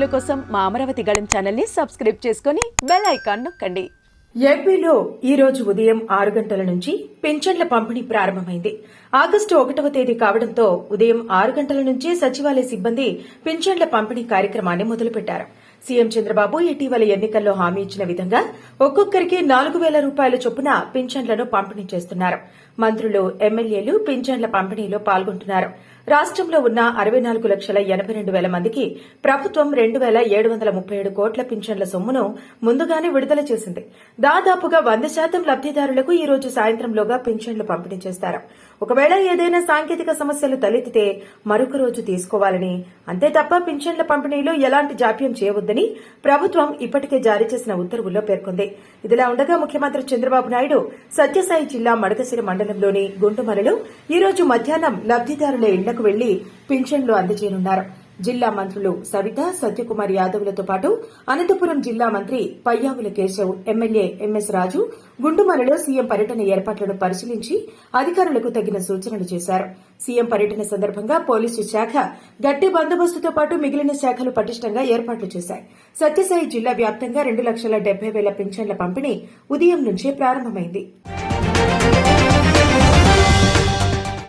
వీడియోల కోసం మా అమరావతి గళం ఛానల్ని సబ్స్క్రైబ్ చేసుకుని బెల్ ఐకాన్ నొక్కండి. ఏపీలో ఈ రోజు ఉదయం ఆరు గంటల నుంచి పింఛన్ల పంపిణీ ప్రారంభమైంది. ఆగస్టు ఒకటవ తేదీ కావడంతో ఉదయం ఆరు గంటల నుంచి సచివాలయ సిబ్బంది పింఛన్ల పంపిణీ కార్యక్రమాన్ని మొదలుపెట్టారు. సీఎం చంద్రబాబు ఇటీవల ఎన్నికల్లో హామీ ఇచ్చిన విధంగా ఒక్కొక్కరికి నాలుగు వేల రూపాయల చొప్పున పింఛన్లను పంపిణీ చేస్తున్నారు. మంత్రులు ఎమ్మెల్యేలు పింఛన్ల పంపిణీలో పాల్గొంటున్నారు. రాష్ట్రంలో ఉన్న అరవై నాలుగు లక్షల ఎనబై రెండు వేల మందికి ప్రభుత్వం రెండు వేల ఏడు వందల ముప్పై ఏడు కోట్ల పింఛన్ల సొమ్మును ముందుగానే విడుదల చేసింది. దాదాపుగా వంద శాతం లబ్దిదారులకు ఈ రోజు సాయంత్రంలోగా పింఛన్లు పంపిణీ చేస్తారు. ఒకవేళ ఏదైనా సాంకేతిక సమస్యలు తలెత్తితే మరొక రోజు తీసుకోవాలని అంతే తప్ప పింఛన్ల పంపిణీలో ఎలాంటి జాప్యం చేయవద్దని ప్రభుత్వం ఇప్పటికే జారీ చేసిన ఉత్తర్వుల్లో పేర్కొంది. ఇదిలా ఉండగా ముఖ్యమంత్రి చంద్రబాబు నాయుడు సత్యసాయి జిల్లా మడకసిరి మండలంలోని గుంటుమలలో ఈ రోజు మధ్యాహ్నం లబ్దిదారుల ఇళ్ళకు వెళ్ళి పింఛన్లు అందజేయనున్నారు. జిల్లా మంత్రులు సవిత సత్యకుమార్ యాదవ్లతో పాటు అనంతపురం జిల్లా మంత్రి Payyavula Keshav MLA M S గుండుమలలో CM పర్యటన ఏర్పాట్లను పరిశీలించి అధికారులకు తగిన సూచనలు చేశారు. సీఎం పర్యటన సందర్భంగా పోలీసు శాఖ గట్టి బందోబస్తుతో పాటు మిగిలిన శాఖలు పటిష్టంగా ఏర్పాట్లు చేశాయి. సత్యసాయి జిల్లా వ్యాప్తంగా రెండు లక్షల డెబ్బై వేల పింఛన్ల పంపిణీ ఉదయం నుంచే ప్రారంభమైంది.